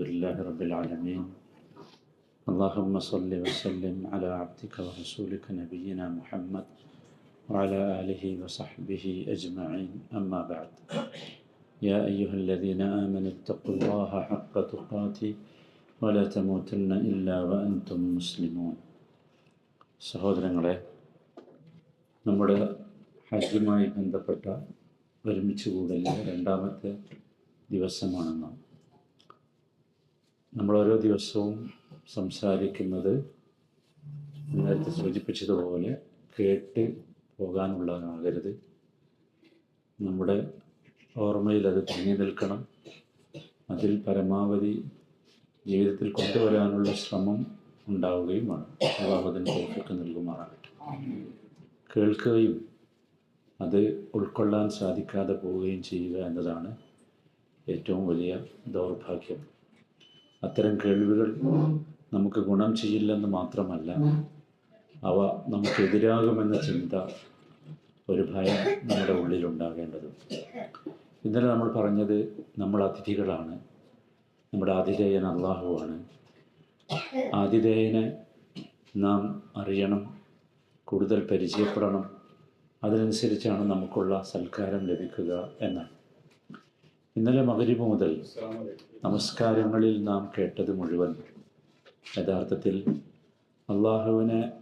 لله رب العالمين اللهم صل وسلم على عبدك ورسولك نبينا محمد وعلى آله وصحبه أجمعين أما بعد يا أيها الذين آمنوا اتقوا الله حق تقاته ولا تموتن إلا وأنتم مسلمون സഹോദരങ്ങളെ നമ്മുടെ ഹജ്ജുമായി ബന്ധപ്പെട്ട ഒരുമിച്ച് കൂടലിൻ്റെ രണ്ടാമത്തെ ദിവസമാണെന്ന് നമ്മൾ ഓരോ ദിവസവും സംസാരിക്കുന്നത് നേരത്തെ സൂചിപ്പിച്ചതുപോലെ കേട്ട് പോകാനുള്ളതാകരുത്. നമ്മുടെ ഓർമ്മയിൽ അത് തങ്ങി നിൽക്കണം. അതിൽ പരമാവധി ജീവിതത്തിൽ കൊണ്ടുവരാനുള്ള ശ്രമം ഉണ്ടാവുകയുമാണ്. അള്ളാഹുദിന് തോഫിക്ക് നൽകുമാറാകട്ടെ. കേൾക്കുകയും അത് ഉൾക്കൊള്ളാൻ സാധിക്കാതെ പോവുകയും ചെയ്യുക എന്നതാണ് ഏറ്റവും വലിയ ദൗർഭാഗ്യം. അത്തരം കേൾവികൾ നമുക്ക് ഗുണം ചെയ്യില്ലെന്ന് മാത്രമല്ല അവ നമുക്കെതിരാകുമെന്ന ചിന്ത ഒരു ഭയം നമ്മുടെ ഉള്ളിലുണ്ടാകേണ്ടതുണ്ട് ഇന്നലെ നമ്മൾ പറഞ്ഞത് നമ്മൾ അതിഥികളാണ്. നമ്മുടെ ആതിഥേയൻ അള്ളാഹുവാണ്. ആതിഥേയനെ നാം അറിയണം കൂടുതൽ പരിചയപ്പെടണം. അതിനനുസരിച്ചാണ് നമുക്കുള്ള സൽക്കാരം ലഭിക്കുക എന്നാണ്. ഇന്നലെ മകരിബ് മുതൽ നമസ്കാരങ്ങളിൽ നാം കേട്ടത് മുഴുവൻ. യഥാർത്ഥത്തിൽ അള്ളാഹുവിനെ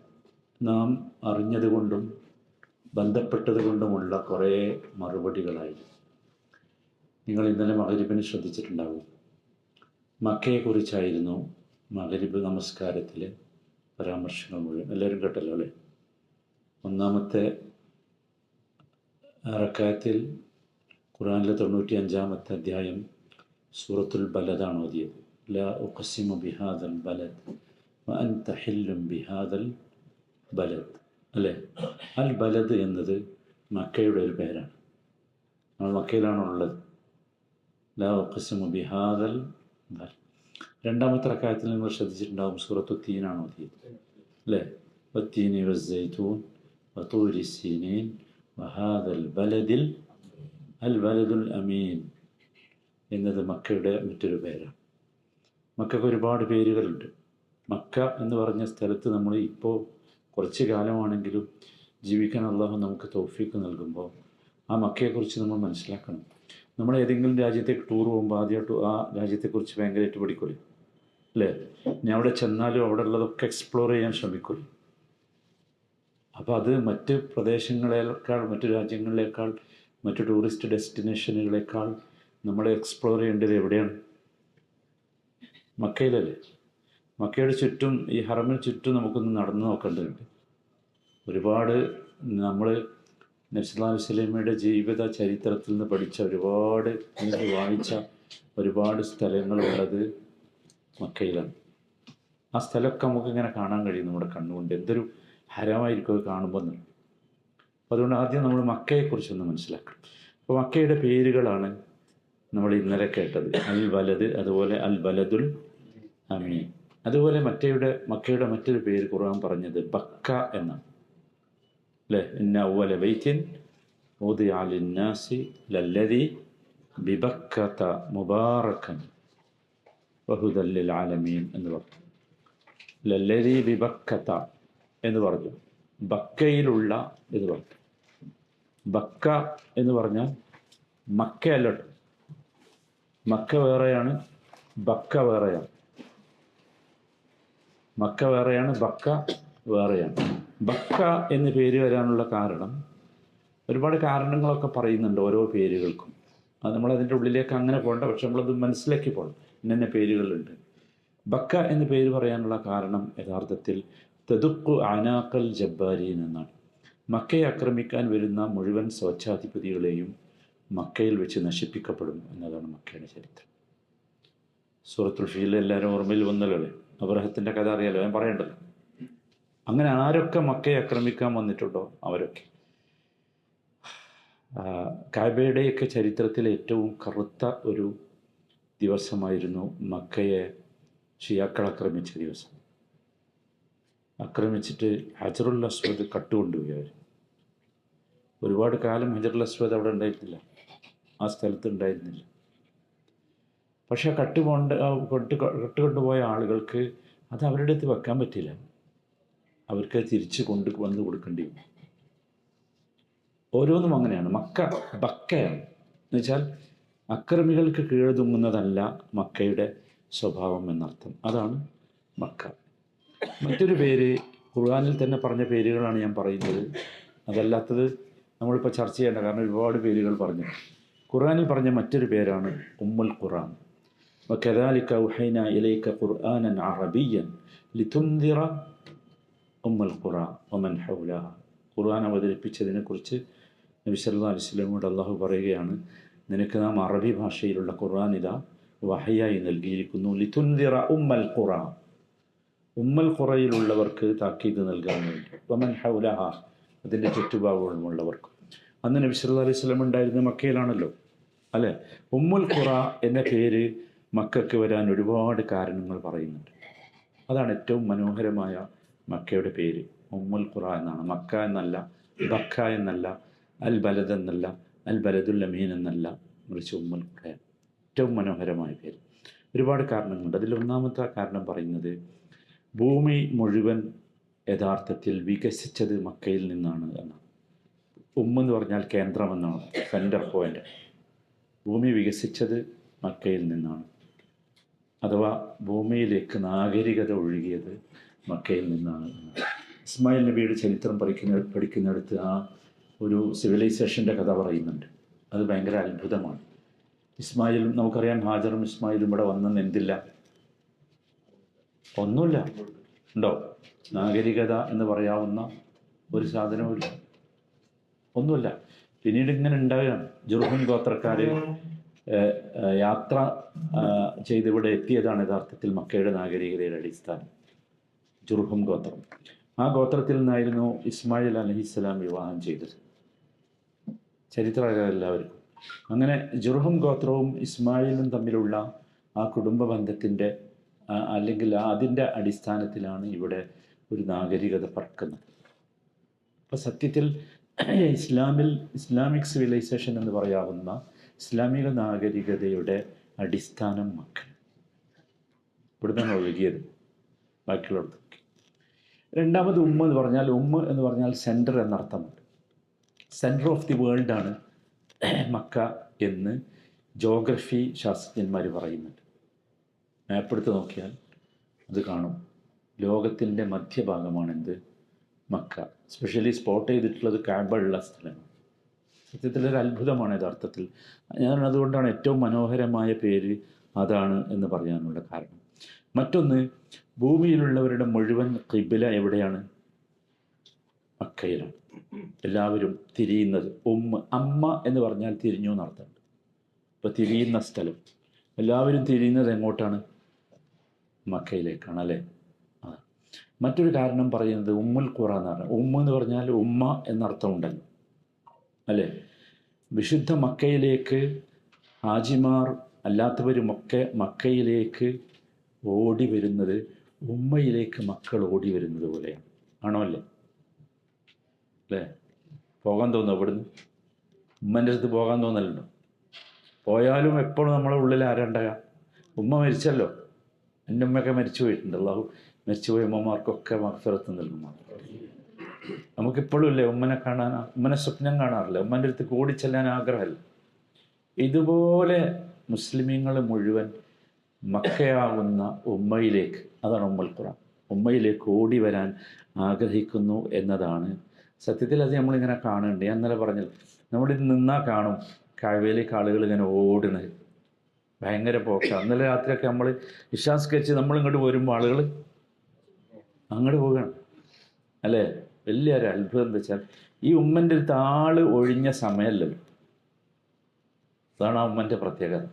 നാം അറിഞ്ഞതുകൊണ്ടും ബന്ധപ്പെട്ടതുകൊണ്ടുമുള്ള കുറേ മറുപടികളായിരുന്നു നിങ്ങൾ ഇന്നലെ മകരിബിന് ശ്രദ്ധിച്ചിട്ടുണ്ടാകും മക്കയെക്കുറിച്ചായിരുന്നു മകരിബ് നമസ്കാരത്തിലെ പരാമർശങ്ങൾ മുഴുവൻ. എല്ലാവരും കേട്ടല്ലോ അല്ലേ? ഒന്നാമത്തെ റക്കായത്തിൽ ഖുറാനിലെ തൊണ്ണൂറ്റി അഞ്ചാമത്തെ അധ്യായം സൂറത്തുൽ ബലദാണ് ഓതിയത് ലാ ഉഖസിമു ബിഹാദൽ ബലദ് വ അൻത ഹില്ലും ബിഹാദൽ ബലദ്. അല്ലേ? അൽ ബലദ് എന്നത് മക്കയുടെ ഒരു പേരാണ്. നമ്മൾ മക്കയിലാണുള്ളത് ലാ ഉഖസിമു ബിഹാദൽ ബൽ രണ്ടാമത്തെ റക്കായത്തിൽ നിങ്ങൾ ശ്രദ്ധിച്ചിട്ടുണ്ടാകും സൂറത്തു തീനാണ് ഓതിയത് അല്ലേ? വത്തീനി വസ്സൈത്തൂൻ വത്തൂരി സീനീൻ വഹാദൽ ബലദിൽ അൽ ബലദുൽ അമീൻ എന്നത് മക്കയുടെ മറ്റൊരു പേരാണ്. മക്കൾക്ക് ഒരുപാട് പേരുകളുണ്ട്. മക്ക എന്ന് പറഞ്ഞ സ്ഥലത്ത് നമ്മൾ ഇപ്പോൾ കുറച്ച് കാലമാണെങ്കിലും ജീവിക്കാൻ അള്ളാഹു നമുക്ക് തോഫീക്ക് നൽകുമ്പോൾ ആ മക്കയെക്കുറിച്ച് നമ്മൾ മനസ്സിലാക്കണം. നമ്മൾ ഏതെങ്കിലും രാജ്യത്തേക്ക് ടൂർ പോകുമ്പോൾ ആദ്യമായിട്ട് ആ രാജ്യത്തെക്കുറിച്ച് ഭയങ്കരമായിട്ട് പഠിക്കൂലേ? അല്ലേ? ഞാൻ അവിടെ ചെന്നാലും അവിടെ ഉള്ളതൊക്കെ എക്സ്പ്ലോർ ചെയ്യാൻ ശ്രമിക്കുള്ളൂ അപ്പോൾ അത് മറ്റ് പ്രദേശങ്ങളേക്കാൾ മറ്റു രാജ്യങ്ങളിലേക്കാൾ മറ്റു ടൂറിസ്റ്റ് ഡെസ്റ്റിനേഷനുകളേക്കാൾ നമ്മൾ എക്സ്പ്ലോർ ചെയ്യേണ്ടത് എവിടെയാണ്? മക്കയിലല്ലേ? മക്കയുടെ ചുറ്റും ഈ ഹറമിന് ചുറ്റും നമുക്കൊന്ന് നടന്നു നോക്കേണ്ടതുണ്ട് ഒരുപാട് നമ്മൾ നബ്സുല്ലാ വസ്ലമയുടെ ജീവിത ചരിത്രത്തിൽ നിന്ന് പഠിച്ച ഒരുപാട് വായിച്ച ഒരുപാട് സ്ഥലങ്ങളുള്ളത് മക്കയിലാണ്. ആ സ്ഥലമൊക്കെ നമുക്കിങ്ങനെ കാണാൻ കഴിയും നമ്മുടെ കണ്ണുകൊണ്ട്. എന്തൊരു ഹരമായിരിക്കും അത് കാണുമ്പോൾ അതുകൊണ്ട് ആദ്യം നമ്മൾ മക്കയെക്കുറിച്ചൊന്ന് മനസ്സിലാക്കണം. അപ്പോൾ മക്കയുടെ പേരുകളാണ് നമ്മൾ ഇന്നലെ കേട്ടത്. അൽ വലത് അതുപോലെ അൽ ബലദുൽ അമീൻ. അതുപോലെ മറ്റേയുടെ മക്കയുടെ മറ്റൊരു പേര് ഖുർആൻ പറഞ്ഞത് ബക്ക എന്നാണ്. അല്ലേ? ഇന്ന ഔവല ബൈത്തിൻ ഊദിഅ അലിന്നാസി ലല്ലദി ബിബക്കത മുബാറക്കൻ ബഹുദല്ലിൽ ലിൽ ആലമീൻ എന്ന് പറഞ്ഞു. ലല്ലരി ബിബക്കത എന്ന് പറഞ്ഞു. ബക്കയിലുള്ള ഇത് പറഞ്ഞു. ബക്ക എന്ന് പറഞ്ഞാൽ മക്ക അല്ലട്ടോ മക്ക വേറെയാണ് ബക്ക വേറെയാണ്. മക്ക വേറെയാണ് ബക്ക വേറെയാണ്. ബക്ക എന്ന് പേര് വരാനുള്ള കാരണം ഒരുപാട് കാരണങ്ങളൊക്കെ പറയുന്നുണ്ട് ഓരോ പേരുകൾക്കും. അത് നമ്മളതിന്റെ ഉള്ളിലേക്ക് അങ്ങനെ പോകണ്ട പക്ഷെ നമ്മളത് മനസ്സിലാക്കി പോകണം. ഇന്ന പേരുകളുണ്ട്. ബക്ക എന്ന് പേര് പറയാനുള്ള കാരണം യഥാർത്ഥത്തിൽ തെതുക്കു അനാക്കൽ ജബ്ബാരിൻ എന്നാണ്. മക്കയെ ആക്രമിക്കാൻ വരുന്ന മുഴുവൻ സ്വച്ഛാധിപതികളെയും മക്കയിൽ വെച്ച് നശിപ്പിക്കപ്പെടും എന്നതാണ് മക്കയുടെ ചരിത്രം. സൂറത്തുൽ ഫീൽ എല്ലാവരും ഓർമ്മയിൽ വന്നല്ലോ അബ്രഹത്തിന്റെ കഥ അറിയാലോ? ഞാൻ പറയണ്ടല്ലോ. അങ്ങനെ ആരൊക്കെ മക്കയെ ആക്രമിക്കാൻ വന്നിട്ടുണ്ടോ? അവരൊക്കെ. കാബയുടെയൊക്കെ ചരിത്രത്തിലെ ഏറ്റവും കറുത്ത ഒരു ദിവസമായിരുന്നു മക്കയെ ഷിയാക്കൾ ആക്രമിച്ച ദിവസം. ആക്രമിച്ചിട്ട് ഹജറുൽ അസ്വദ് കട്ടുകൊണ്ടുപോയി അവർ ഒരുപാട് കാലം ഹജറുൽ അസ്വദ് അവിടെ ഉണ്ടായിരുന്നില്ല. ആ സ്ഥലത്ത് ഉണ്ടായിരുന്നില്ല. പക്ഷേ കട്ട് കൊണ്ട് കൊട്ട് കട്ട് കൊണ്ടുപോയ ആളുകൾക്ക് അത് അവരുടെ അടുത്ത് വെക്കാൻ പറ്റില്ല. അവർക്ക് തിരിച്ച് കൊണ്ട് വന്ന് കൊടുക്കേണ്ടി വരും ഓരോന്നും അങ്ങനെയാണ്. മക്ക ബക്കയാണ് എന്നുവെച്ചാൽ അക്രമികൾക്ക് കീഴതുങ്ങുന്നതല്ല മക്കയുടെ സ്വഭാവം എന്നർത്ഥം. അതാണ് മക്ക. മറ്റൊരു പേര് ഖുർആാനിൽ തന്നെ പറഞ്ഞ പേരുകളാണ് ഞാൻ പറയുന്നത്. അതല്ലാത്തത് നമ്മളിപ്പോൾ ചർച്ച ചെയ്യേണ്ട കാരണം ഒരുപാട് പേരുകൾ പറഞ്ഞു ഖുർആനിൽ പറഞ്ഞ മറ്റൊരു പേരാണ് ഉമ്മുൽ ഖുർആൻ وكذلك أوحينا إليك قرآنا عربيا لتنذر ഉമ്മൽ ഖുറ ഒമൻ ഹൗല ഖുർആൻ അവതരിപ്പിച്ചതിനെക്കുറിച്ച് നബി സല്ലല്ലാഹു അലൈഹി വസല്ലമയോട് അള്ളാഹു പറയുകയാണ് നിനക്ക് നാം അറബി ഭാഷയിലുള്ള ഖുർആൻ ഇതാ വഹയായി നൽകിയിരിക്കുന്നു ലിതുൻദിറ ഉമ്മൽ ഖുറ ഉമ്മൽ ഖുറയിലുള്ളവർക്ക് താക്കീത് നൽകാൻ വേണ്ടി ഒമൻ ഹൗലഹ അതിന്റെ ചുറ്റുഭാഗങ്ങളുമുള്ളവർക്കും അന്ന് നബി സല്ലല്ലാഹു അലൈഹി സ്വലം ഉണ്ടായിരുന്ന മക്കയിലാണല്ലോ. അല്ലേ? ഉമ്മുൽ ഖുറ എന്ന പേര് മക്കൾക്ക് വരാൻ ഒരുപാട് കാരണങ്ങൾ പറയുന്നുണ്ട്. അതാണ് ഏറ്റവും മനോഹരമായ മക്കയുടെ പേര്. ഉമ്മുൽ ഖുറ എന്നാണ്. മക്ക എന്നല്ല ബക്ക എന്നല്ല അൽ ബലദ് എന്നല്ല അൽ ബലദുൽ അമീൻ എന്നല്ല മറിച്ച് ഉമ്മുൽ ഖുറ. ഏറ്റവും മനോഹരമായ പേര്. ഒരുപാട് കാരണങ്ങളുണ്ട്. അതിൽ ഒന്നാമത്തെ കാരണം പറയുന്നത് ഭൂമി മുഴുവൻ യഥാർത്ഥത്തിൽ വികസിച്ചത് മക്കയിൽ നിന്നാണ് എന്നാണ്. ഉമ്മെന്ന് പറഞ്ഞാൽ കേന്ദ്രമെന്നാണ് സെന്റർ പോയിന്റ് ഭൂമി വികസിച്ചത് മക്കയിൽ നിന്നാണ്. അഥവാ ഭൂമിയിലേക്ക് നാഗരികത ഒഴുകിയത് മക്കയിൽ നിന്നാണ് ഇസ്മായിൽ നബിയുടെ ചരിത്രം പഠിക്കുന്ന പഠിക്കുന്നിടത്ത് ആ ഒരു സിവിലൈസേഷന്റെ കഥ പറയുന്നുണ്ട്. അത് ഭയങ്കര അത്ഭുതമാണ്. ഇസ്മായിലും നമുക്കറിയാം ഹാജറും ഇസ്മായിലും ഇവിടെ വന്നെന്ന് എന്തില്ല? ഒന്നുമില്ല. ഉണ്ടോ നാഗരികത എന്ന് പറയാവുന്ന ഒരു സാധനവുമില്ല. ഒന്നുമില്ല. പിന്നീട് ഇങ്ങനെ ഉണ്ടാവുകയാണ്. ജുർഹൻ ഗോത്രക്കാർ യാത്ര ചെയ്ത് ഇവിടെ എത്തിയതാണ് യഥാർത്ഥത്തിൽ മക്കയുടെ നാഗരികതയുടെ അടിസ്ഥാനം. ജുർഹും ഗോത്രം. ആ ഗോത്രത്തിൽ നിന്നായിരുന്നു ഇസ്മായിൽ അലഹിസ്സലാം വിവാഹം ചെയ്തത്. ചരിത്രകാര എല്ലാവർക്കും. അങ്ങനെ ജുർഹും ഗോത്രവും ഇസ്മായിലും തമ്മിലുള്ള ആ കുടുംബ ബന്ധത്തിന്റെ അല്ലെങ്കിൽ അതിന്റെ അടിസ്ഥാനത്തിലാണ് ഇവിടെ ഒരു നാഗരികത പറക്കുന്നത്. അപ്പോൾ സത്യത്തിൽ ഇസ്ലാമിൽ ഇസ്ലാമിക് സിവിലൈസേഷൻ എന്ന് പറയാവുന്ന ഇസ്ലാമിക നാഗരികതയുടെ അടിസ്ഥാനം മക്കൾ. ഇവിടുന്നാണ് ഒഴുകിയത് ബാക്കിയുള്ളടത്തൊക്കെ രണ്ടാമത് ഉമ്മ എന്ന് പറഞ്ഞാൽ ഉമ്മ എന്ന് പറഞ്ഞാൽ സെന്റർ എന്നർത്ഥമുണ്ട് സെന്റർ ഓഫ് ദി വേൾഡാണ് മക്ക എന്ന് ജോഗ്രഫി ശാസ്ത്രജ്ഞന്മാർ പറയുന്നുണ്ട് മാപ്പ് നോക്കിയാൽ അത് കാണും. ലോകത്തിന്റെ മധ്യഭാഗമാണ് എന്ത് മക്ക. സ്പെഷ്യലി സ്പോട്ട് ചെയ്തിട്ടുള്ളത് കാബുള്ള സ്ഥലമാണ്. സത്യത്തിൽ ഒരു അത്ഭുതമാണ് യഥാർത്ഥത്തിൽ. ഞാൻ അതുകൊണ്ടാണ് ഏറ്റവും മനോഹരമായ പേര് അതാണ് എന്ന് പറയാനുള്ള കാരണം. മറ്റൊന്ന് ഭൂമിയിലുള്ളവരുടെ മുഴുവൻ കിബില എവിടെയാണ്? മക്കയിലാണ്. എല്ലാവരും തിരിയുന്നത് ഉമ്മ അമ്മ എന്ന് പറഞ്ഞാൽ തിരിഞ്ഞു എന്നർത്ഥമുണ്ട്. ഇപ്പം തിരിയുന്ന സ്ഥലം. എല്ലാവരും തിരിയുന്നത് എങ്ങോട്ടാണ്? മക്കയിലേക്കാണ് അല്ലേ? മറ്റൊരു കാരണം പറയുന്നത് ഉമ്മുൽ ഖുറ എന്ന് പറഞ്ഞാൽ ഉമ്മ എന്ന് പറഞ്ഞാൽ ഉമ്മ എന്നർത്ഥമുണ്ടല്ലോ അല്ലേ? വിശുദ്ധ മക്കയിലേക്ക് ഹാജിമാർ അല്ലാത്തവരുമൊക്കെ മക്കയിലേക്ക് ഓടി വരുന്നത് ഉമ്മയിലേക്ക് മക്കൾ ഓടി വരുന്നത് പോലെയാണ്. ആണോ അല്ലേ? അല്ലേ? പോകാൻ തോന്നുന്നു അവിടുന്ന്? ഉമ്മന്റെ അടുത്ത് പോകാൻ തോന്നലുണ്ടോ? പോയാലും എപ്പോഴും നമ്മളെ ഉള്ളിൽ ആരണ്ടക ഉമ്മ മരിച്ചല്ലോ. എന്റെ ഉമ്മയൊക്കെ മരിച്ചു പോയിട്ടുണ്ട്. അള്ളാഹു മരിച്ചുപോയ ഉമ്മമാർക്കൊക്കെ മക്ഫിറത്ത് നൽകുമാണ് നമുക്കിപ്പോഴും ഇല്ലേ ഉമ്മനെ കാണാൻ ഉമ്മനെ സ്വപ്നം കാണാറില്ല? ഉമ്മന്റെ അടുത്ത് കൂടി ചെല്ലാൻ ആഗ്രഹമില്ല ഇതുപോലെ മുസ്ലിമീങ്ങൾ മുഴുവൻ മക്കയാകുന്ന ഉമ്മയിലേക്ക് അതാണ് ഉമ്മൽ ഖുറാൻ ഉമ്മയിലേക്ക് ഓടി വരാൻ ആഗ്രഹിക്കുന്നു എന്നതാണ്. സത്യത്തിൽ അത് നമ്മളിങ്ങനെ കാണുന്നുണ്ട്. ഞാൻ ഇന്നലെ പറഞ്ഞത് നമ്മളിത് നിന്നാൽ കാണും. കാഴ്വയിലേക്ക് ആളുകൾ ഇങ്ങനെ ഓടുന്നത്. ഭയങ്കര പോക്ക. അന്നലെ രാത്രിയൊക്കെ നമ്മൾ വിശ്വാസിച്ച് നമ്മൾ ഇങ്ങോട്ട് വരുമ്പോൾ ആളുകൾ അങ്ങോട്ട് പോകണം. അല്ലേ? വലിയൊരു അത്ഭുതം എന്താ വെച്ചാൽ ഈ ഉമ്മന്റെ അടുത്ത് ആൾ ഒഴിഞ്ഞ സമയമല്ലോ അതാണ് ആ ഉമ്മന്റെ പ്രത്യേകത.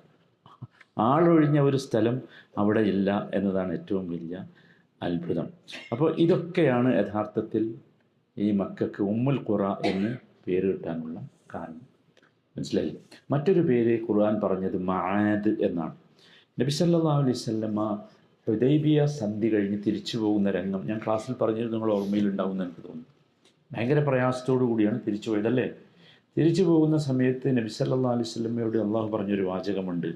ആളൊഴിഞ്ഞ ഒരു സ്ഥലം അവിടെ ഇല്ല എന്നതാണ് ഏറ്റവും വലിയ അത്ഭുതം. അപ്പോൾ ഇതൊക്കെയാണ് യഥാർത്ഥത്തിൽ ഈ മക്കൾക്ക് ഉമ്മുൽ ഖുറ എന്ന് പേര് കിട്ടാനുള്ള കാരണം. മനസ്സിലായി? മറ്റൊരു പേര് ഖുർആൻ പറഞ്ഞത് മാത് എന്നാണ്. നബി സല്ലാ അലൈഹി വസല്ലമ ഹുദൈബിയ സന്ധി കഴിഞ്ഞ് തിരിച്ചു പോകുന്ന രംഗം ഞാൻ ക്ലാസ്സിൽ പറഞ്ഞത് നിങ്ങൾ ഓർമ്മയിൽ ഉണ്ടാവും എന്ന് എനിക്ക് തോന്നുന്നു. ഭയങ്കര പ്രയാസത്തോടു കൂടിയാണ് തിരിച്ചു പോയതല്ലേ? തിരിച്ചു പോകുന്ന സമയത്ത് നബി സല്ലാ അലൈഹി വസല്ലമയോട് അള്ളാഹു പറഞ്ഞൊരു വാചകമുണ്ട്.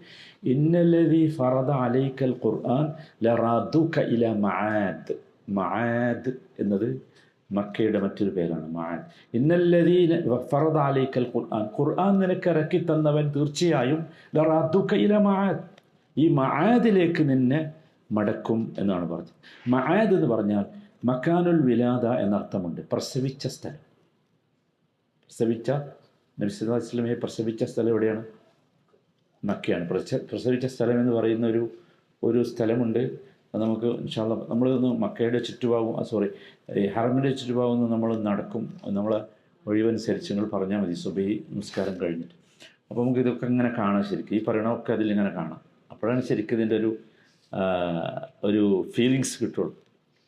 ഇന്നല്ലദീ ഫറദ അലൈക്കൽ ഖുർആൻ ലറാദുക ഇല മആദ്. മആദ് എന്നത് മക്കയുടെ മറ്റൊരു പേരാണ് മാൻ ഇന്നല്ലതീന ഫറദ അലൈക്കൽ ഖുർആൻ. ഖുർആൻ നിനക്ക് ഇറക്കി തന്നവൻ തീർച്ചയായും ലറാദുക ഇല മആദ് ഈ മആദിലേക്ക് നിന്നെ മടക്കും എന്നാണ് പറഞ്ഞത്. മആദ് എന്ന് പറഞ്ഞാൽ മക്കാനുൽ വിലാദ എന്നർത്ഥമുണ്ട്. പ്രസവിച്ച സ്ഥലം. പ്രസവിച്ച നബി സല്ലല്ലാഹു അലൈഹി വസല്ലമയെ പ്രസവിച്ച സ്ഥലം എവിടെയാണ്? മക്കയാണ്. പ്രസവിച്ച സ്ഥലം എന്ന് പറയുന്ന ഒരു ഒരു സ്ഥലമുണ്ട്. അത് നമുക്ക് ഇൻഷാല്ല നമ്മൾ മക്കയുടെ ചുറ്റുഭാഗം സോറി ഹറമിന്റെ ചുറ്റുഭാഗം നമ്മൾ നടക്കും. നമ്മളെ ഒഴിവനുസരിച്ച് നിങ്ങൾ പറഞ്ഞാൽ മതി സുബൈ നമസ്കാരം കഴിഞ്ഞിട്ട്. അപ്പോൾ നമുക്ക് ഇതൊക്കെ ഇങ്ങനെ കാണാം ശരിക്കും. ഈ പറയണമൊക്കെ അതിലിങ്ങനെ കാണാം. അപ്പോഴാണ് ശരിക്കും ഇതിന്റെ ഒരു ഒരു ഫീലിങ്സ് കിട്ടുള്ളൂ.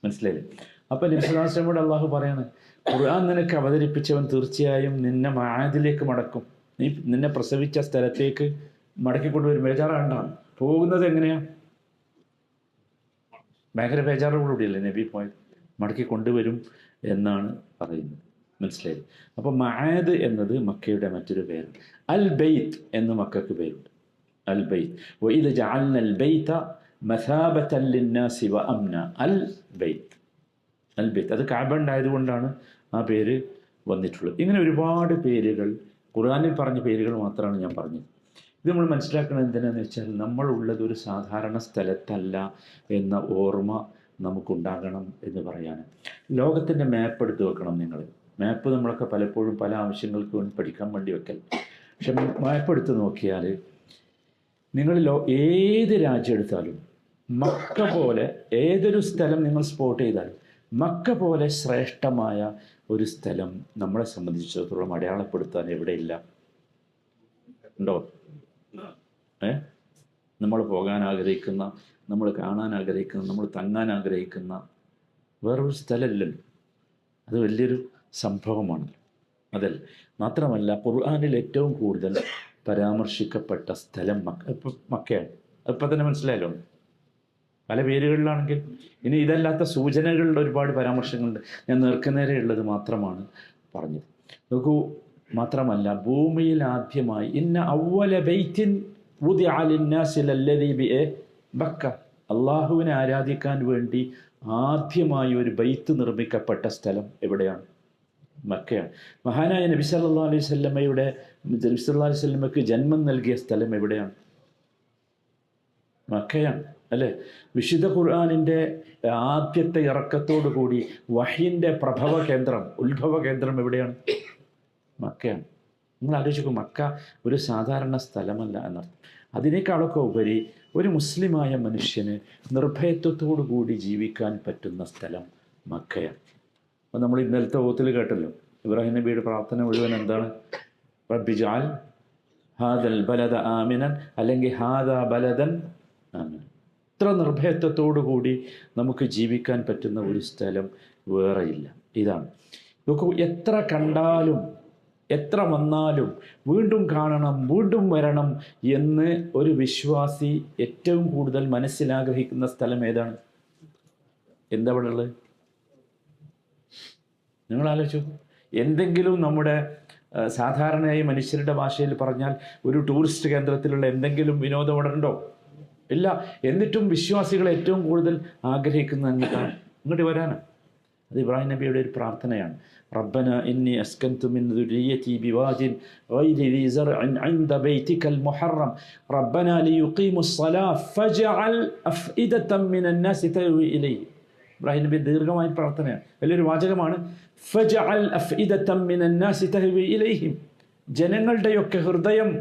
മനസ്സിലായില്ലേ? അപ്പോൾ നിമിഷദാശ്രമോട് അള്ളാഹു പറയാണ് ഖുർആൻ നിനക്ക് അവതരിപ്പിച്ചവൻ തീർച്ചയായും നിന്നെ മായതിലേക്ക് മടക്കും. നീ നിന്നെ പ്രസവിച്ച സ്ഥലത്തേക്ക് മടക്കിക്കൊണ്ടുവരും. ബേജാറാണ്ടാണ് പോകുന്നത് എങ്ങനെയാ? ഭയങ്കര ബേജാറോടുകൂടിയല്ലേ നബി പോയത്? മടക്കി കൊണ്ടുവരും എന്നാണ് പറയുന്നത്. മനസ്സിലായത് അപ്പോൾ മായത് എന്നത് മക്കയുടെ മറ്റൊരു പേരാണ് അൽ ബെയ്ത്ത് എന്ന് മക്കൾക്ക് പേരുണ്ട്. അൽ ബെയ്ത്ത് ഇത് ജാലൻ അൽ ബെയ്ത്ത മസാബത്തല്ലിന്നാസി വ അംന. അൽ ബെയ്ത്ത് അൽ ബെയ്ത്ത് അത് കാബണ്ടായതുകൊണ്ടാണ് ആ പേര് വന്നിട്ടുള്ളത്. ഇങ്ങനെ ഒരുപാട് പേരുകൾ ഖുർആാനിൽ പറഞ്ഞ പേരുകൾ മാത്രമാണ് ഞാൻ പറഞ്ഞത്. ഇത് നമ്മൾ മനസ്സിലാക്കണം എന്തിനാന്ന് വെച്ചാൽ നമ്മൾ ഉള്ളത് ഒരു സാധാരണ സ്ഥലത്തല്ല എന്ന ഓർമ്മ നമുക്കുണ്ടാകണം എന്ന് പറയാൻ ലോകത്തിന്റെ മാപ്പ് എടുത്ത് വെക്കണം നിങ്ങൾ മാപ്പ് നമ്മളൊക്കെ പലപ്പോഴും പല ആവശ്യങ്ങൾക്ക് വേണ്ടി പഠിക്കാൻ വേണ്ടി വെക്കൽ. പക്ഷെ മാപ്പ് എടുത്ത് നോക്കിയാൽ നിങ്ങൾ ലോ ഏത് രാജ്യം എടുത്താലും മക്ക പോലെ ഏതൊരു സ്ഥലം നിങ്ങൾ സ്പോട്ട് ചെയ്താലും മക്ക പോലെ ശ്രേഷ്ഠമായ ഒരു സ്ഥലം നമ്മളെ സംബന്ധിച്ചിടത്തോളം അടയാളപ്പെടുത്താൻ എവിടെയില്ല. ഉണ്ടോ? നമ്മൾ പോകാൻ ആഗ്രഹിക്കുന്ന നമ്മൾ കാണാൻ ആഗ്രഹിക്കുന്ന നമ്മൾ തങ്ങാൻ ആഗ്രഹിക്കുന്ന വേറൊരു സ്ഥലമില്ലല്ലോ. അത് വലിയൊരു സംഭവമാണല്ലോ അതല്ല മാത്രമല്ല ഖുർആാനിൽ ഏറ്റവും കൂടുതൽ പരാമർശിക്കപ്പെട്ട സ്ഥലം മക്ക മക്കയാണ്. അതിപ്പോൾ തന്നെ മനസ്സിലായല്ലോ. പല പേരുകളിലാണെങ്കിൽ ഇനി ഇതല്ലാത്ത സൂചനകളുടെ ഒരുപാട് പരാമർശങ്ങളുണ്ട്. ഞാൻ നേർക്കുനേരെയുള്ളത് മാത്രമാണ് പറഞ്ഞത്. നോക്കൂ മാത്രമല്ല ഭൂമിയിൽ ആദ്യമായി ഇന്ന ഔവല ബക്ക. അള്ളാഹുവിനെ ആരാധിക്കാൻ വേണ്ടി ആദ്യമായി ഒരു ബൈത്ത് നിർമ്മിക്കപ്പെട്ട സ്ഥലം എവിടെയാണ്? മക്കയാണ്. മഹാനായ നബി സല്ലാ അലൈഹി സ്വല്ലമ്മയുടെ നബി സല്ലാ അലൈഹി സ്വല്ലമ്മയ്ക്ക് ജന്മം നൽകിയ സ്ഥലം എവിടെയാണ്? മക്കയാണ് അല്ലേ? വിശുദ്ധ ഖുർആാനിന്റെ ആദ്യത്തെ ഇറക്കത്തോടു കൂടി വഹീന്റെ പ്രഭവ കേന്ദ്രം ഉത്ഭവ കേന്ദ്രം എവിടെയാണ്? മക്കയാണ്. നിങ്ങൾ ആലോചിക്കും മക്ക ഒരു സാധാരണ സ്ഥലമല്ല എന്നർത്ഥം. അതിനേക്കാളൊക്കെ ഉപരി ഒരു മുസ്ലിമായ മനുഷ്യന് നിർഭയത്വത്തോടു കൂടി ജീവിക്കാൻ പറ്റുന്ന സ്ഥലം മക്കയാണ്. അപ്പോൾ നമ്മൾ ഇന്നലത്തെ ഓത്തിൽ കേട്ടല്ലോ ഇബ്രാഹിം നബിയുടെ പ്രാർത്ഥന മുഴുവൻ എന്താണ്? റബ്ബിജാൽ ഹാദൽ ബലദ ആമിനൻ അല്ലെങ്കിൽ ഹാദ ബലദൻ ആമിനൻ. ഇത്ര നിർഭയത്വത്തോടു കൂടി നമുക്ക് ജീവിക്കാൻ പറ്റുന്ന ഒരു സ്ഥലം വേറെയില്ല. ഇതാണ്. നോക്കൂ എത്ര കണ്ടാലും എത്ര വന്നാലും വീണ്ടും കാണണം വീണ്ടും വരണം എന്ന് ഒരു വിശ്വാസി ഏറ്റവും കൂടുതൽ മനസ്സിലാഗ്രഹിക്കുന്ന സ്ഥലം ഏതാണ്? എന്താ അവിടെ നിങ്ങൾ ആലോചിച്ചു. എന്തെങ്കിലും നമ്മുടെ സാധാരണയായി മനുഷ്യരുടെ ഭാഷയിൽ പറഞ്ഞാൽ ഒരു ടൂറിസ്റ്റ് കേന്ദ്രത്തിലുള്ള എന്തെങ്കിലും വിനോദം ഉണ്ടോ? ഇല്ല. എന്നിട്ടും വിശ്വാസികൾ ഏറ്റവും കൂടുതൽ ആഗ്രഹിക്കുന്ന അങ്ങോട്ടാണ്. ഇങ്ങോട്ട് വരാനാണ് അത് ഇബ്രാഹിം നബിയുടെ ഒരു പ്രാർത്ഥനയാണ്. റബ്ബന ഇന്നി അസ്കന്തു മിൻ ദുരിയതി ബിവാദിൻ ഗൈരി ദി സർഇൻ ഇൻദ ബൈതികൽ മുഹറം. റബ്ബന ലിയുഖീമുസ് സ്വലാ ഫജഅൽ അഫ്ഇദത മിനൻ നാസി തഹ്വി ഇലൈഹി. ഇബ്രാഹിം നബി ദീർഘമായ പ്രാർത്ഥനയാണ്. വലിയൊരു വാചകമാണ്. ഫജഅൽ അഫ്ഇദത മിനൻ നാസി തഹ്വി ഇലൈഹിം. ജനങ്ങളുടെയൊക്കെ ഹൃദയം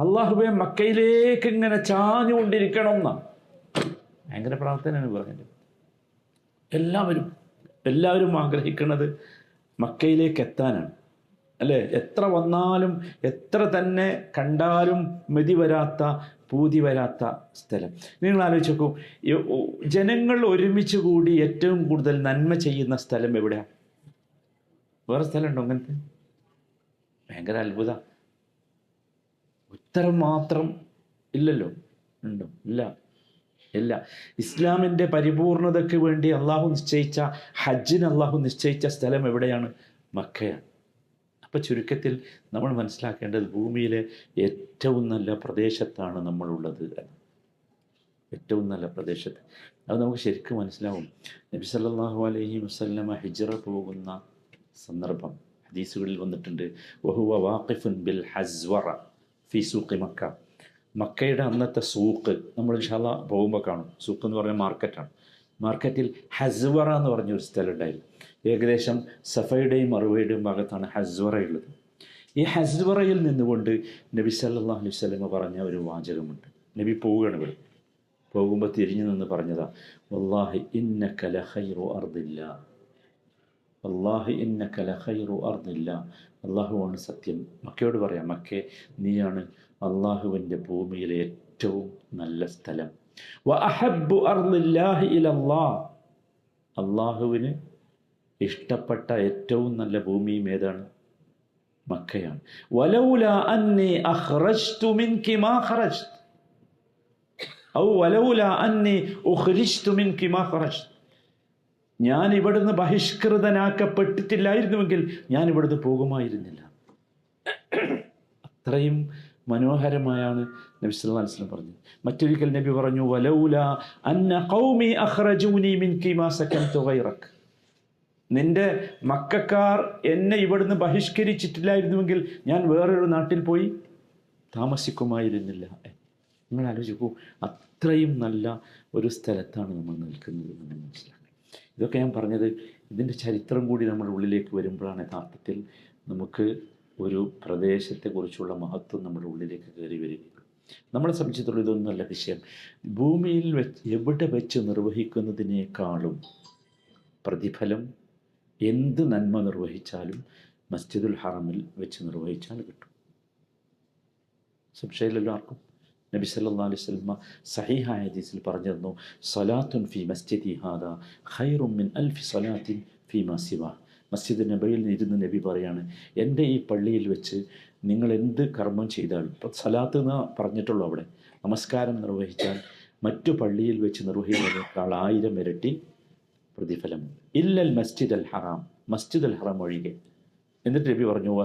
അള്ളാഹുബെ മക്കയിലേക്ക് ഇങ്ങനെ ചാഞ്ഞുകൊണ്ടിരിക്കണം എന്നാണ് ഭയങ്കര പ്രാർത്ഥനയാണ് ഇബ്രാഹിം എല്ലാവരും എല്ലാവരും ആഗ്രഹിക്കുന്നത് മക്കയിലേക്ക് എത്താനാണ്. അല്ലേ? എത്ര വന്നാലും എത്ര തന്നെ കണ്ടാലും മതി വരാത്ത പൂതി വരാത്ത സ്ഥലം. നിങ്ങൾ ആലോചിച്ച് ജനങ്ങൾ ഒരുമിച്ച് കൂടി ഏറ്റവും കൂടുതൽ നന്മ ചെയ്യുന്ന സ്ഥലം എവിടെയാണ് വേറെ സ്ഥലമുണ്ടോ അങ്ങനത്തെ? ഭയങ്കര അത്ഭുത. ഉത്തരം മാത്രം ഇല്ലല്ലോ. ഉണ്ടോ? ഇല്ല. ഇല്ല. ഇസ്ലാമിന്റെ പരിപൂർണതയ്ക്ക് വേണ്ടി അള്ളാഹു നിശ്ചയിച്ച ഹജ്ജിന് അള്ളാഹു നിശ്ചയിച്ച സ്ഥലം എവിടെയാണ്? മക്കയാണ്. അപ്പോൾ ചുരുക്കത്തിൽ നമ്മൾ മനസ്സിലാക്കേണ്ടത് ഭൂമിയിലെ ഏറ്റവും നല്ല പ്രദേശത്താണ് നമ്മളുള്ളത്. ഏറ്റവും നല്ല പ്രദേശത്ത്. അത് നമുക്ക് ശരിക്കും മനസ്സിലാവും. നബി സല്ലാഹു അലൈഹി വസ്ലമ ഹിജറ പോകുന്ന സന്ദർഭം. ഹദീസുകളിൽ വന്നിട്ടുണ്ട്. വഹുവ വാഖിഫുൻ ബിൽ ഹസ്വറ ഫി സൂഖി മക്ക. മക്കയുടെ അന്നത്തെ സൂക്ക് നമ്മൾ ഇൻഷാല്ല പോകുമ്പോൾ കാണും. സൂക്ക് എന്ന് പറഞ്ഞാൽ മാർക്കറ്റാണ്. മാർക്കറ്റിൽ ഹസ്വറ എന്ന് പറഞ്ഞൊരു സ്ഥലം ഉണ്ടായിരുന്നു ഏകദേശം സഫയുടെയും അറുവയുടെയും ഭാഗത്താണ് ഹസ്വറയുള്ളത് ഈ ഹസ്വറയിൽ നിന്നുകൊണ്ട് നബി സല്ലാ അലൈഹി സ്വലമ പറഞ്ഞ ഒരു വാചകമുണ്ട്. നബി പോവുകയാണ് ഇവിടെ. പോകുമ്പോൾ തിരിഞ്ഞു നിന്ന് പറഞ്ഞതാ വല്ലാഹി ഇന്ന ലഖൈറു അർദില്ല വല്ലാഹി ഇന്നക ലഖൈറു അർദില്ല. അള്ളാഹുവാണ് സത്യം. മക്കയോട് പറയാം മക്കേ നീയാണ് അള്ളാഹുവിന്റെ ഭൂമിയിലെ ഏറ്റവും നല്ല സ്ഥലം. അള്ളാഹുവിന് ഇഷ്ടപ്പെട്ട ഏറ്റവും നല്ല ഭൂമിയും ഏതാണ്? മക്കയാണ്. വലൗല അന്നി ഖറജ്ത്. ഔ വലൗല അന്നി ഉഖ്രിജ്തു മിൻകി മാ ഞാൻ ഇവിടുന്ന് ബഹിഷ്കൃതനാക്കപ്പെട്ടിട്ടില്ലായിരുന്നുവെങ്കിൽ ഞാൻ ഇവിടുന്ന് പോകുമായിരുന്നില്ല. അത്രയും മനോഹരമായാണ് നബി വസല്ലം പറഞ്ഞത്. മറ്റൊരിക്കൽ നബി പറഞ്ഞു വലൗല അന്ന കൗമി അഹ്റജൂനി മിൻ കിമാ സകൻതു ഗൈറക്. നിന്റെ മക്കാർ എന്നെ ഇവിടുന്ന് ബഹിഷ്കരിച്ചിട്ടില്ലായിരുന്നുവെങ്കിൽ ഞാൻ വേറൊരു നാട്ടിൽ പോയി താമസിക്കുമായിരുന്നില്ല. നിങ്ങൾ ആലോചിക്കൂ അത്രയും നല്ല ഒരു സ്ഥലത്താണ് നമ്മൾ നിൽക്കുന്നത് എന്ന് മനസ്സിലാക്കണം ഇതൊക്കെ ഞാൻ പറഞ്ഞത് ഇതിന്റെ ചരിത്രം കൂടി നമ്മുടെ ഉള്ളിലേക്ക് വരുമ്പോഴാണ് യഥാർത്ഥത്തിൽ നമുക്ക് ഒരു പ്രദേശത്തെക്കുറിച്ചുള്ള മഹത്വം നമ്മുടെ ഉള്ളിലേക്ക് കയറി വരികയുള്ളൂ. നമ്മളെ സംബന്ധിച്ചിടത്തോളം ഇതൊന്നുമല്ല വിഷയം. ഭൂമിയിൽ വെച്ച് എവിടെ വെച്ച് നിർവഹിക്കുന്നതിനേക്കാളും പ്രതിഫലം എന്ത് നന്മ നിർവഹിച്ചാലും മസ്ജിദുൽ ഹറമിൽ വെച്ച് നിർവഹിച്ചാൽ കിട്ടും. സംശയമില്ലല്ലോ ആർക്കും? നബി സല്ലാ അലൈഹി സ്വലമ സഹീഹായ ഹദീസിൽ പറഞ്ഞിരുന്നു സലാത്തുൻ ഫി മസ്ജിദി ഹാദ ഹൈറുമിൻ മിൻ അൽഫി സലാത്തിൻ ഫി മസിവ സിവാ. മസ്ജിദ് നബിയിൽ ഇരുന്ന് നബി പറയാണ് എന്റെ ഈ പള്ളിയിൽ വെച്ച് നിങ്ങൾ എന്ത് കർമ്മം ചെയ്താലും ഇപ്പം സലാത്ത് എന്ന് പറഞ്ഞിട്ടുള്ളൂ അവിടെ. നമസ്കാരം നിർവഹിച്ചാൽ മറ്റു പള്ളിയിൽ വെച്ച് നിർവഹിക്കുന്നതിനേക്കാൾ ആയിരം ഇരട്ടി പ്രതിഫലമുണ്ട്. ഇല്ലൽ മസ്ജിദ് അൽ ഹറാം മസ്ജിദ് അൽ ഹറാം ഒഴികെ. എന്നിട്ട് നബി പറഞ്ഞു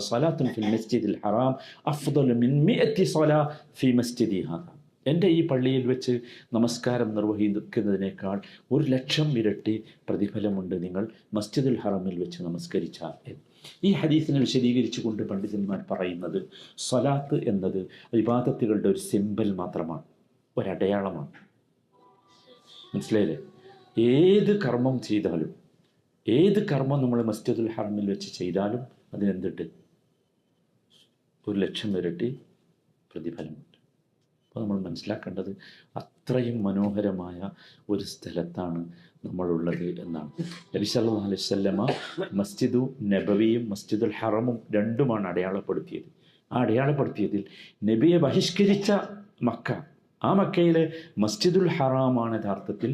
ഫിൽ മസ്ജിദിൽ ഹറാം അഫ്ദലു മിൻ മിഅത്തി സലാ ഫി മസ്ജിദി ഹാ എന്റെ ഈ പള്ളിയിൽ വെച്ച് നമസ്കാരം നിർവഹിക്കുന്നതിനേക്കാൾ ഒരു ലക്ഷം ഇരട്ടി പ്രതിഫലമുണ്ട് നിങ്ങൾ മസ്ജിദുൽ ഹറമിൽ വെച്ച് നമസ്കരിച്ചാൽ. ഈ ഹദീസിനെ വിശദീകരിച്ചുകൊണ്ട് പണ്ഡിതന്മാർ പറയുന്നത് സ്വലാത്ത് എന്നത് വിവാദത്തുകളുടെ ഒരു സിമ്പൽ മാത്രമാണ് ഒരടയാളമാണ്. മനസ്സിലായില്ലേ? ഏത് കർമ്മം ചെയ്താലും ഏത് കർമ്മം നമ്മൾ മസ്ജിദുൽ ഹറമിൽ വെച്ച് ചെയ്താലും അതിനെന്തിട്ട്? ഒരു ലക്ഷം ഇരട്ടി പ്രതിഫലമുണ്ട്. അപ്പോൾ നമ്മൾ മനസ്സിലാക്കേണ്ടത് അത്രയും മനോഹരമായ ഒരു സ്ഥലത്താണ് നമ്മളുള്ളത് എന്നാണ്. നബി സല്ലല്ലാഹു അലൈഹി വസല്ലമ മസ്ജിദു നബവിയും മസ്ജിദുൽ ഹറമും രണ്ടുമാണ് അടയാളപ്പെടുത്തിയത്. ആ അടയാളപ്പെടുത്തിയതിൽ നബിയെ ബഹിഷ്കരിച്ച മക്ക ആ മക്കയിലെ മസ്ജിദുൽ ഹറാമാണ് യഥാർത്ഥത്തിൽ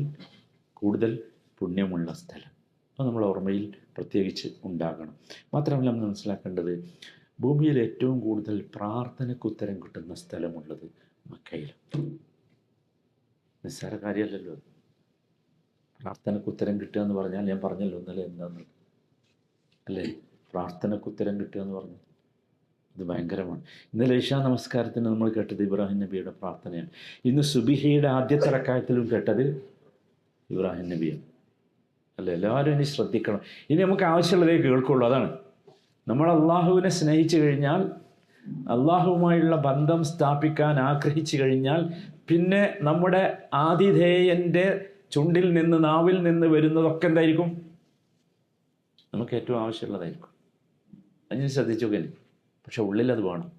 കൂടുതൽ പുണ്യമുള്ള സ്ഥലം. അത് നമ്മൾ ഓർമ്മയിൽ പ്രത്യേകിച്ച് ഉണ്ടാകണം. മാത്രമല്ല നമ്മൾ മനസ്സിലാക്കേണ്ടത് ഭൂമിയിൽ ഏറ്റവും കൂടുതൽ പ്രാർത്ഥനയ്ക്ക് ഉത്തരം കിട്ടുന്ന സ്ഥലമുള്ളത് മക്കയിലാണ്. നിസ്സാര കാര്യമല്ലല്ലോ. പ്രാർത്ഥനയ്ക്ക് ഉത്തരം കിട്ടുക എന്ന് പറഞ്ഞാൽ ഞാൻ പറഞ്ഞല്ലോ ഇന്നലെ എന്താന്ന്. അല്ലേ? പ്രാർത്ഥനയ്ക്ക് ഉത്തരം കിട്ടുക എന്ന് പറഞ്ഞു ഇത് ഭയങ്കരമാണ്. ഇന്നലെ ഇഷാ നമസ്കാരത്തിന് നമ്മൾ കേട്ടത് ഇബ്രാഹിം നബിയുടെ പ്രാർത്ഥനയാണ്. ഇന്ന് സുബിഹയുടെ ആദ്യത്തെ റക്കായത്തിലും കേട്ടത് ഇബ്രാഹിം നബിയാണ്. അല്ല? എല്ലാവരും ഇനി ശ്രദ്ധിക്കണം. ഇനി നമുക്ക് ആവശ്യമുള്ളതേ കേൾക്കുള്ളൂ അതാണ്. നമ്മൾ അള്ളാഹുവിനെ സ്നേഹിച്ചു കഴിഞ്ഞാൽ അള്ളാഹുവുമായുള്ള ബന്ധം സ്ഥാപിക്കാൻ ആഗ്രഹിച്ചു കഴിഞ്ഞാൽ പിന്നെ നമ്മുടെ ആതിഥേയന്റെ ചുണ്ടിൽ നിന്ന് നാവിൽ നിന്ന് വരുന്നതൊക്കെ എന്തായിരിക്കും? നമുക്ക് ഏറ്റവും ആവശ്യമുള്ളതായിരിക്കും. അതിന് ശ്രദ്ധിച്ചു കഴിഞ്ഞു പക്ഷെ ഉള്ളിൽ അത് വേണം.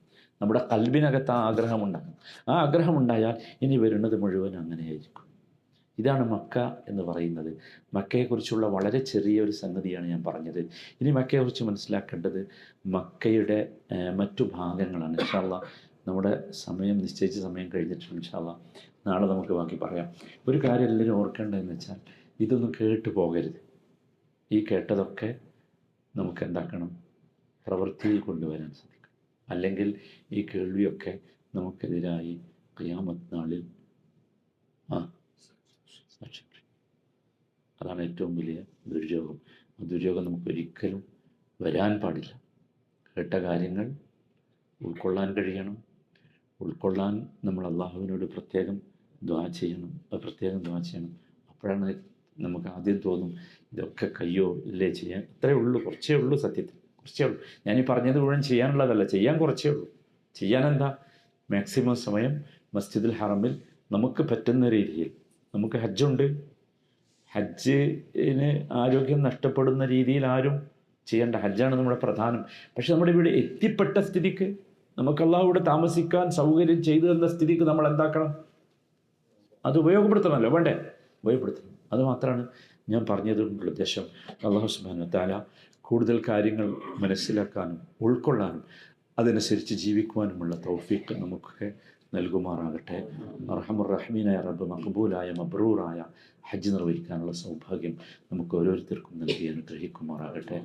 നമ്മുടെ കൽബിനകത്ത് ആ ആഗ്രഹം ഉണ്ടാകും ആ ആഗ്രഹമുണ്ടായാൽ ഇനി വരുന്നത് മുഴുവൻ അങ്ങനെയായിരിക്കും. ഇതാണ് മക്ക എന്ന് പറയുന്നത്. മക്കയെക്കുറിച്ചുള്ള വളരെ ചെറിയൊരു സംഗതിയാണ് ഞാൻ പറഞ്ഞത്. ഇനി മക്കയെക്കുറിച്ച് മനസ്സിലാക്കേണ്ടത് മക്കയുടെ മറ്റു ഭാഗങ്ങളാണ്. ഇൻഷാല്ല നമ്മുടെ സമയം നിശ്ചയിച്ച സമയം കഴിഞ്ഞിട്ടുണ്ട് ഇൻഷാല്ല നാളെ നമുക്ക് ബാക്കി പറയാം. ഒരു കാര്യം എല്ലാവരും ഓർക്കേണ്ടതെന്ന് വെച്ചാൽ ഇതൊന്നും കേട്ട് പോകരുത്. ഈ കേട്ടതൊക്കെ നമുക്ക് എന്താക്കണം? പ്രവൃത്തിയിൽ കൊണ്ടുവരാൻ സാധിക്കും. അല്ലെങ്കിൽ ഈ കേൾവിയൊക്കെ നമുക്കെതിരായി ഖിയാമത്ത് നാളിൽ ആ പറയും. അതാണ് ഏറ്റവും വലിയ ദുര്യോഗം. ആ ദുര്യോഗം നമുക്ക് ഒരിക്കലും വരാൻ പാടില്ല. കേട്ട കാര്യങ്ങൾ ഉൾക്കൊള്ളാൻ കഴിയണം. ഉൾക്കൊള്ളാൻ നമ്മൾ അള്ളാഹുവിനോട് പ്രത്യേകം ദ്വാ ചെയ്യണം. പ്രത്യേകം ദ്വാ ചെയ്യണം. അപ്പോഴാണ് നമുക്ക് ആദ്യം തോന്നും ഇതൊക്കെ കയ്യോ ഇല്ലേ ചെയ്യാൻ? ഇത്രയേ ഉള്ളൂ കുറച്ചേ ഉള്ളൂ സത്യത്തിൽ. കുറച്ചേ ഉള്ളൂ. ഞാനീ പറഞ്ഞത് മുഴുവൻ ചെയ്യാനുള്ളതല്ല. ചെയ്യാൻ കുറച്ചേ ഉള്ളൂ. ചെയ്യാനെന്താ? മാക്സിമം സമയം മസ്ജിദുൽ ഹറമിൽ നമുക്ക് പറ്റുന്ന രീതിയിൽ നമുക്ക് ഹജ്ജുണ്ട്. ഹജ്ജിന് ആരോഗ്യം നഷ്ടപ്പെടുന്ന രീതിയിൽ ആരും ചെയ്യേണ്ട ഹജ്ജാണ് നമ്മുടെ പ്രധാനം. പക്ഷെ നമ്മുടെ ഇവിടെ എത്തിപ്പെട്ട സ്ഥിതിക്ക് നമുക്കെല്ലാം അള്ളാഹു ഇവിടെ താമസിക്കാൻ സൗകര്യം ചെയ്തു തന്ന സ്ഥിതിക്ക് നമ്മൾ എന്താക്കണം? അത് ഉപയോഗപ്പെടുത്തണമല്ലോ. വേണ്ടേ? ഉപയോഗപ്പെടുത്തണം. അത് മാത്രമാണ് ഞാൻ പറഞ്ഞതുകൊണ്ടുള്ള ഉദ്ദേശം. അള്ളാഹു സുബാന താല കൂടുതൽ കാര്യങ്ങൾ മനസ്സിലാക്കാനും ഉൾക്കൊള്ളാനും അതനുസരിച്ച് ജീവിക്കുവാനുമുള്ള തൗഫീക്ക് നമുക്കൊക്കെ നൽകുമാറാകട്ടെ. അർഹമുറഹമീനായ റബ്ബ് മഖബൂലായ മബ്രൂറായ ഹജ്ജ് നിർവഹിക്കാനുള്ള സൗഭാഗ്യം നമുക്ക് ഓരോരുത്തർക്കും നൽകി അനുഗ്രഹിക്കുമാറാകട്ടെ.